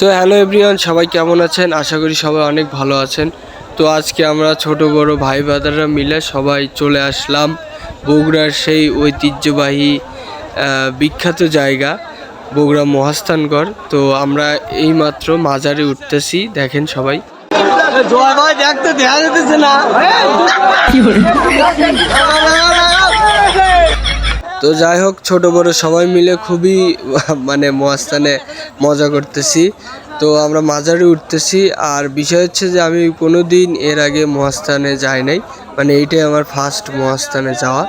তো hello everyone সবাই কেমন আছেন? আশা করি সবাই অনেক ভালো আছেন। তো আজকে আমরা ছোট বড় ভাই বাদাররা মিলে সবাই চলে আসলাম বগুড়ার সেই ঐতিহ্যবাহী বিখ্যাত জায়গা বগুড়া মহাস্থানগড় তো আমরা এইমাত্র মাজারে উঠতেছি দেখেন সবাই। দেখতে দেখা যেতেছে না। তো যাই হোক, ছোট বড় সবাই মিলে খুবই মানে মহাস্থানে মজা করতেছি। তো আমরা মাজারে উঠতেছি, আর বিষয় হচ্ছে যে আমি কোনো দিন এর আগে মহাস্থানে যাই নাই। মানে এইটাই আমার ফার্স্ট মহাস্থানে যাওয়া।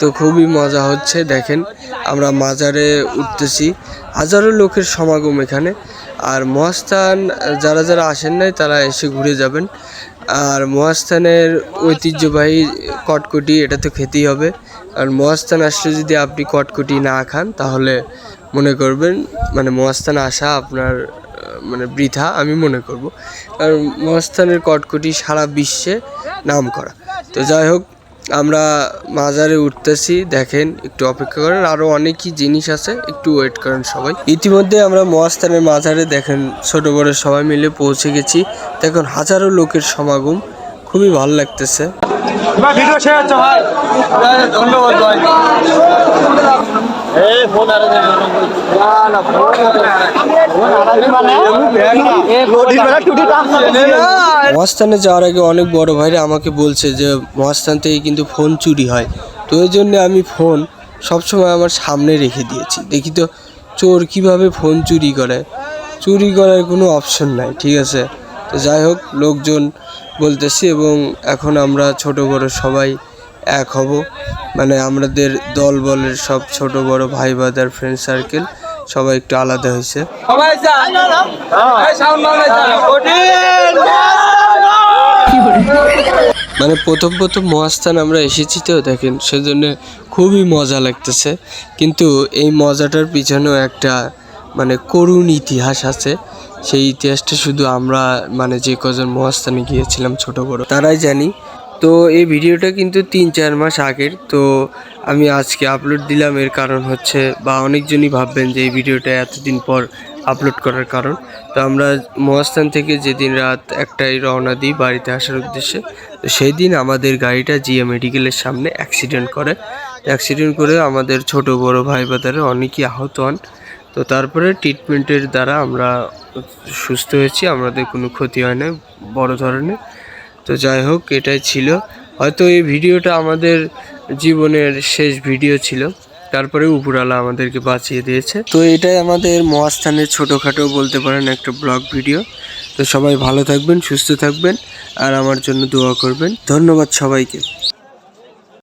তো খুবই মজা হচ্ছে, দেখেন। আমরা মাজারে উঠতেছি। হাজারো লোকের সমাগম এখানে। আর মহাস্থান, যারা যারা আসেন নাই, তারা এসে ঘুরে যাবেন। আর মহাস্থানের ঐতিহ্যবাহী কটকটি, এটা তো খেতেই হবে। আর মহাস্থান আসলে যদি আপনি কটকটি না খান, তাহলে মনে করবেন মানে মহাস্থান আসা আপনার মানে বৃথা, আমি মনে করব। কারণ মহাস্থানের কটকটি সারা বিশ্বে নাম করা তো যাই হোক আমরা মাজারে উঠতেছি, দেখেন, একটু অপেক্ষা করেন, আরও অনেকই জিনিস আছে, একটু ওয়েট করেন সবাই। ইতিমধ্যে আমরা মহাস্থানের মাজারে, দেখেন, ছোট বড় সবাই মিলে পৌঁছে গেছি। দেখুন, হাজারো লোকের সমাগম, খুবই ভালো লাগতেছে। ধন্যবাদ এই মহাস্থানে যাওয়ার আগে অনেক বড় ভাইরা আমাকে বলছে যে মহাস্থান থেকে কিন্তু ফোন চুরি হয়। তো ওই জন্য আমি ফোন সবসময় আমার সামনে রেখে দিয়েছি। দেখি তো চোর কীভাবে ফোন চুরি করে? চুরি করার কোনো অপশন নাই, ঠিক আছে? তো যাই হোক, লোকজন বলতেছি এবং এখন আমরা ছোট বড় সবাই এক হব। মানে আমাদের দল বলের সব ছোট বড় ভাই বাদার ফ্রেন্ড সার্কেল সবাই একটু আলাদা হয়েছে। মানে প্রথম প্রথম মহাস্থান আমরা এসেছি তো দেখেন সেজন্য খুবই মজা লাগতেছে। কিন্তু এই মজাটার পিছনেও একটা মানে করুণ ইতিহাস আছে। সেই ইতিহাসটা শুধু আমরা মানে যে কজন মহাস্থানে গিয়েছিলাম ছোট বড় তারাই জানি। তো এই ভিডিওটা কিন্তু তিন চার মাস আগের। তো আমি আজকে আপলোড দিলাম, এর কারণ হচ্ছে বা অনেকজনই ভাববেন যে এই ভিডিওটা এতদিন পর আপলোড করার কারণ। তো আমরা মহাস্থান থেকে যেদিন রাত একটাই রওনা দিই বাড়িতে আসার উদ্দেশ্যে, তো সেই দিন আমাদের গাড়িটা জিএ মেডিকেলের সামনে অ্যাক্সিডেন্ট করে। অ্যাক্সিডেন্ট করে আমাদের ছোট বড় ভাই বাদারে অনেকেই আহত হন। তো তারপরে ট্রিটমেন্টের দ্বারা আমরা সুস্থ হয়েছি, আমাদের কোনো ক্ষতি হয় না বড় ধরনের। তো যাই হোক, এটাই ছিল। হয়তো এই ভিডিওটা আমাদের জীবনের শেষ ভিডিও ছিল। তারপরে উপরালা আমাদেরকে বাঁচিয়ে দিয়েছে। তো এটাই আমাদের মহাস্থানের ছোটোখাটো বলতে পারেন একটা ব্লগ ভিডিও। তো সবাই ভালো থাকবেন, সুস্থ থাকবেন, আর আমার জন্য দোয়া করবেন। ধন্যবাদ সবাইকে।